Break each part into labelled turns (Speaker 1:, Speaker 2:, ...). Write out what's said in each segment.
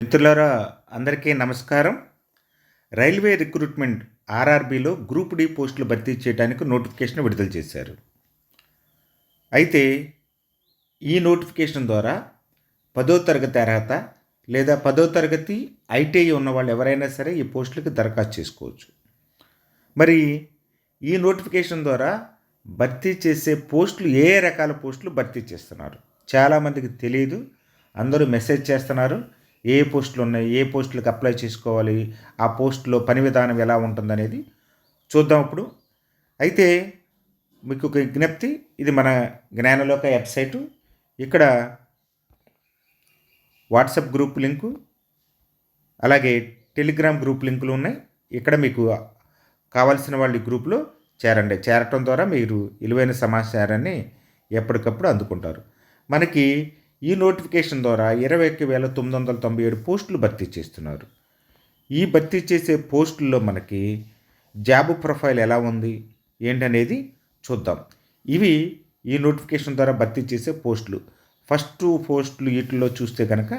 Speaker 1: మిత్రులారా అందరికీ నమస్కారం. రైల్వే రిక్రూట్మెంట్ ఆర్ఆర్బిలో గ్రూప్ డి పోస్టులు భర్తీ చేయడానికి నోటిఫికేషన్ విడుదల చేశారు. అయితే ఈ నోటిఫికేషన్ ద్వారా పదో తరగతి అర్హత లేదా పదో తరగతి ఐటీఐ ఉన్న వాళ్ళు ఎవరైనా సరే ఈ పోస్టులకు దరఖాస్తు చేసుకోవచ్చు. మరి ఈ నోటిఫికేషన్ ద్వారా భర్తీ చేసే పోస్టులు ఏ ఏ రకాల పోస్టులు భర్తీ చేస్తున్నారు? చాలామందికి తెలియదు అందరూ మెసేజ్ చేస్తున్నారు. ఏ పోస్టులు ఉన్నాయి ఏ పోస్టులకు అప్లై చేసుకోవాలి ఆ పోస్టులో పని విధానం ఎలా ఉంటుందనేది చూద్దాం ఇప్పుడు అయితే మీకు ఒక విజ్ఞప్తి ఇది మన జ్ఞానలోక వెబ్సైటు. ఇక్కడ వాట్సాప్ గ్రూప్ లింకు అలాగే టెలిగ్రామ్ గ్రూప్ లింకులు ఉన్నాయి. ఇక్కడ మీకు కావాల్సిన వాళ్ళ గ్రూప్లో చేరండి. చేరటం ద్వారా మీరు విలువైన సమాచారాన్ని ఎప్పటికప్పుడు అందుకుంటారు. మనకి ఈ నోటిఫికేషన్ ద్వారా ఇరవై ఒక్క వేల తొమ్మిది వందల తొంభై ఏడు పోస్టులు భర్తీ చేస్తున్నారు. ఈ భర్తీ చేసే పోస్టుల్లో మనకి జాబ్ ప్రొఫైల్ ఎలా ఉంది? ఏంటనేది చూద్దాం. ఇవి ఈ నోటిఫికేషన్ ద్వారా భర్తీ చేసే పోస్టులు. ఫస్ట్ పోస్టులు వీటిల్లో చూస్తే కనుక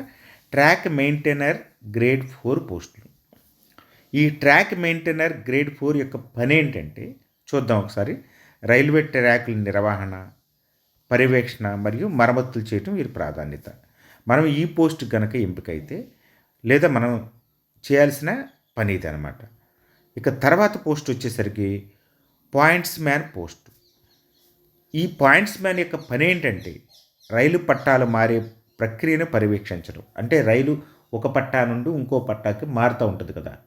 Speaker 1: ట్రాక్ మెయింటైనర్ గ్రేడ్ ఫోర్ పోస్టులు. ఈ ట్రాక్ మెయింటైనర్ గ్రేడ్ ఫోర్ యొక్క పని ఏంటంటే చూద్దాం ఒకసారి. రైల్వే ట్రాక్ల నిర్వహణ పర్యవేక్షణ మరియు మరమ్మతులు చేయటం వీరి ప్రాధాన్యత. మనం ఈ పోస్ట్ కనుక ఎంపికైతే లేదా మనం చేయాల్సిన పని ఇది అనమాట ఇక తర్వాత పోస్ట్ వచ్చేసరికి పాయింట్స్ మ్యాన్ పోస్ట్. ఈ పాయింట్స్ మ్యాన్ యొక్క పని ఏంటంటే రైలు పట్టాలు మారే ప్రక్రియను పర్యవేక్షించడం. అంటే రైలు ఒక పట్టా నుండి ఇంకో పట్టాకి మారుతూ ఉంటుంది కదా.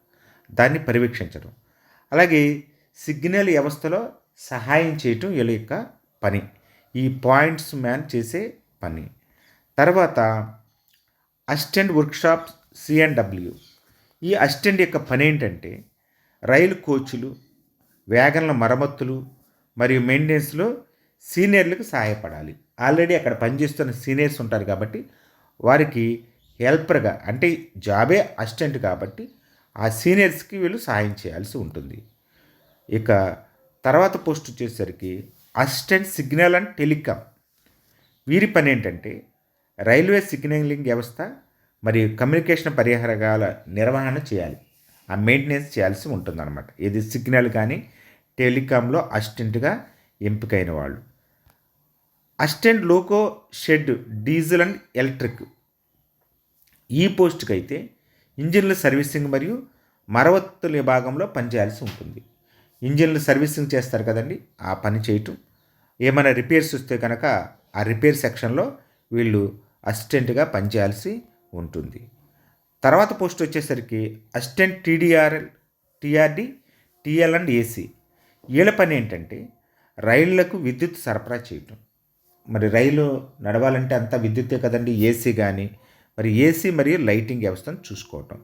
Speaker 1: దాన్ని పర్యవేక్షించడం. అలాగే సిగ్నల్ వ్యవస్థలో సహాయం చేయటం వీళ్ళ యొక్క పని. ఈ పాయింట్స్ మ్యాన్ చేసే పని. తర్వాత అసిస్టెంట్ వర్క్షాప్ సిఎన్డబ్ల్యూ ఈ అసిస్టెంట్ యొక్క పని ఏంటంటే రైలు కోచ్లు వ్యాగన్ల మరమ్మతులు మరియు మెయింటెనెన్స్లో సీనియర్లకు సహాయపడాలి. ఆల్రెడీ అక్కడ పనిచేస్తున్న సీనియర్స్ ఉంటారు కాబట్టి వారికి హెల్పర్గా అంటే జాబే అసిస్టెంట్ కాబట్టి ఆ సీనియర్స్కి వీళ్ళు సహాయం చేయాల్సి ఉంటుంది. ఇక తర్వాత పోస్ట్ వచ్చేసరికి అసిస్టెంట్ సిగ్నల్ అండ్ టెలికామ్ వీరి పని ఏంటంటే రైల్వే సిగ్నలింగ్ వ్యవస్థ మరియు కమ్యూనికేషన్ పరిహారకాల నిర్వహణ చేయాలి. ఆ మెయింటెనెన్స్ చేయాల్సి ఉంటుందన్నమాట. ఇది సిగ్నల్ కానీ టెలికాంలో అసిస్టెంట్గా ఎంపికైన వాళ్ళు. Assistant loco shed diesel and electric. ఈ పోస్ట్కి అయితే ఇంజిన్ల సర్వీసింగ్ మరియు మరవత్తుల విభాగంలో పనిచేయాల్సి ఉంటుంది. ఇంజిన్లు సర్వీసింగ్ చేస్తారు కదండి ఆ పని చేయటం. ఏమైనా రిపేర్స్ వస్తే కనుక ఆ రిపేర్ సెక్షన్లో వీళ్ళు అసిస్టెంట్గా పనిచేయాల్సి ఉంటుంది. తర్వాత పోస్ట్ వచ్చేసరికి assistant TDRL TRD TL and AC. వీళ్ళ పని ఏంటంటే రైళ్ళకు విద్యుత్ సరఫరా చేయటం. మరి రైలు నడవాలంటే అంతా విద్యుత్తే కదండి ఏసీ కానీ మరి ఏసీ మరియు లైటింగ్ వ్యవస్థను చూసుకోవటం.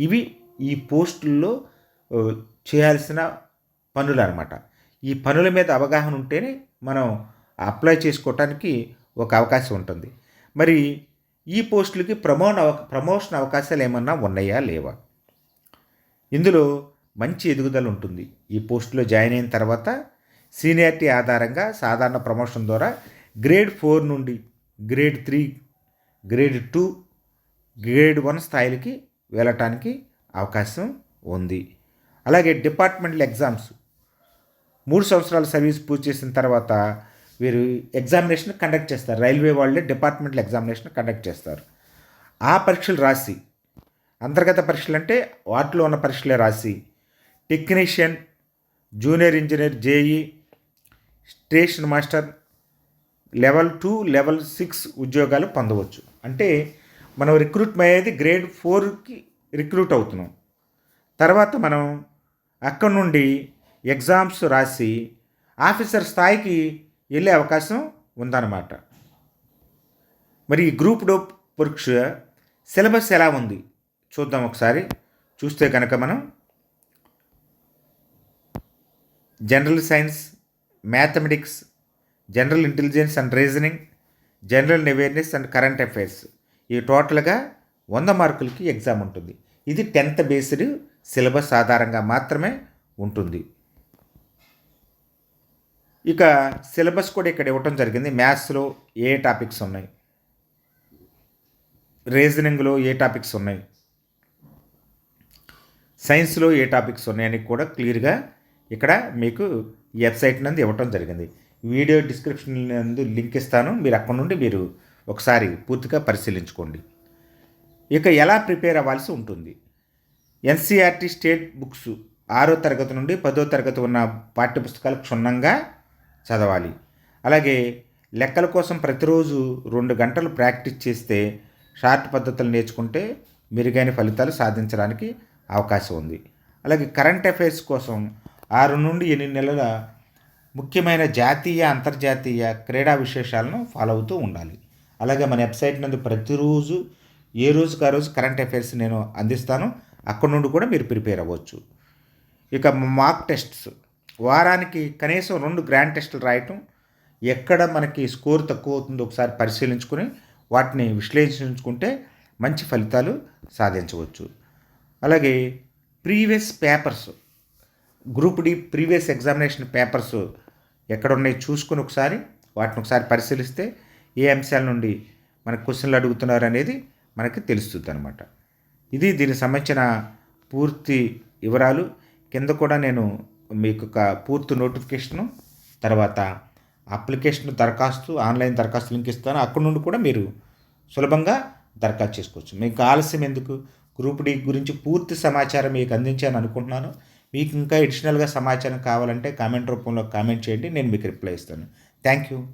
Speaker 1: ఇవి ఈ పోస్టుల్లో చేయాల్సిన పనులు అనమాట ఈ పనుల మీద అవగాహన ఉంటేనే మనం అప్లై చేసుకోవటానికి ఒక అవకాశం ఉంటుంది. మరి ఈ పోస్టులకి ప్రమోన్ అవ ప్రమోషన్ అవకాశాలు ఏమన్నా ఉన్నాయా లేవా? ఇందులో మంచి ఎదుగుదల ఉంటుంది. ఈ పోస్టులో జాయిన్ అయిన తర్వాత సీనియారిటీ ఆధారంగా సాధారణ ప్రమోషన్ ద్వారా గ్రేడ్ ఫోర్ నుండి grade three grade two grade one స్థాయిలకి వెళ్ళటానికి అవకాశం ఉంది. అలాగే డిపార్ట్మెంటల్ ఎగ్జామ్స్ మూడు సంవత్సరాల సర్వీస్ పూర్తి చేసిన తర్వాత వీరు ఎగ్జామినేషన్ కండక్ట్ చేస్తారు. రైల్వే వాళ్ళే డిపార్ట్మెంటల్ ఎగ్జామినేషన్ కండక్ట్ చేస్తారు. ఆ పరీక్షలు రాసి అంతర్గత పరీక్షలు అంటే వాటిలో ఉన్న పరీక్షలే రాసి technician junior engineer JE station master level two level six ఉద్యోగాలు పొందవచ్చు. అంటే మనం రిక్రూట్ అయ్యేది గ్రేడ్ ఫోర్కి రిక్రూట్ అవుతున్నాం. తర్వాత మనం అక్కడ నుండి ఎగ్జామ్స్ రాసి ఆఫీసర్ స్థాయికి వెళ్ళే అవకాశం ఉందన్నమాట. మరి ఈ గ్రూప్ డో పరీక్ష సిలబస్ ఎలా ఉంది? చూద్దాం ఒకసారి. చూస్తే కనుక మనం general science mathematics general intelligence and reasoning general awareness and current affairs ఈ టోటల్గా వంద మార్కులకి ఎగ్జామ్ ఉంటుంది. ఇది టెన్త్ బేస్డ్ సిలబస్ ఆధారంగా మాత్రమే ఉంటుంది. ఇక సిలబస్ కూడా ఇక్కడ ఇవ్వటం జరిగింది. మ్యాథ్స్లో ఏ టాపిక్స్ ఉన్నాయి? రీజనింగ్లో ఏ టాపిక్స్ ఉన్నాయి? సైన్స్లో ఏ టాపిక్స్ ఉన్నాయని కూడా క్లియర్గా ఇక్కడ మీకు వెబ్సైట్ నందు ఇవ్వటం జరిగింది. వీడియో డిస్క్రిప్షన్ నందు లింక్ ఇస్తాను. మీరు అక్కడ నుండి మీరు ఒకసారి పూర్తిగా పరిశీలించుకోండి. ఇక ఎలా ప్రిపేర్ అవ్వాల్సి ఉంటుంది? ఎన్సీఆర్టీ స్టేట్ బుక్స్ ఆరో తరగతి నుండి పదో తరగతి ఉన్న పాఠ్యపుస్తకాలు క్షుణ్ణంగా చదవాలి. అలాగే లెక్కల కోసం ప్రతిరోజు రెండు గంటలు ప్రాక్టీస్ చేస్తే షార్ట్ పద్ధతులు నేర్చుకుంటే మెరుగైన ఫలితాలు సాధించడానికి అవకాశం ఉంది. అలాగే కరెంట్ అఫైర్స్ కోసం ఆరు నుండి ఎనిమిది నెలల ముఖ్యమైన జాతీయ అంతర్జాతీయ క్రీడా విశేషాలను ఫాలో అవుతూ ఉండాలి. అలాగే మన వెబ్సైట్ నందు ప్రతిరోజు ఏ రోజుకు ఆ రోజు కరెంట్ అఫైర్స్ నేను అందిస్తాను అక్కడ నుండి కూడా మీరు ప్రిపేర్ అవ్వచ్చు. ఇక మాక్ టెస్ట్స్. వారానికి కనీసం రెండు గ్రాండ్ టెస్టులు రాయటం ఎక్కడ మనకి స్కోర్ తక్కువ అవుతుందో ఒకసారి పరిశీలించుకొని వాటిని విశ్లేషించుకుంటే మంచి ఫలితాలు సాధించవచ్చు. అలాగే previous papers group D previous examination papers ఎక్కడ ఉన్నాయి చూసుకుని ఒకసారి వాటిని ఒకసారి పరిశీలిస్తే ఏ అంశాల నుండి మనకు క్వశ్చన్లు అడుగుతున్నారు అనేది మనకి తెలుస్తుంది అనమాట ఇది దీనికి సంబంధించిన పూర్తి వివరాలు. కింద కూడా నేను మీకు ఒక పూర్తి నోటిఫికేషను తర్వాత అప్లికేషన్ దరఖాస్తు ఆన్లైన్ దరఖాస్తు లింక్ ఇస్తాను. అక్కడ నుండి కూడా మీరు సులభంగా దరఖాస్తు చేసుకోవచ్చు. మీకు ఆలస్యం ఎందుకు? గ్రూప్ డి గురించి పూర్తి సమాచారం మీకు అందించాను అనుకుంటున్నాను. మీకు ఇంకా అడిషనల్గా సమాచారం కావాలంటే కామెంట్ రూపంలో కామెంట్ చేయండి. నేను మీకు రిప్లై ఇస్తాను. Thank you.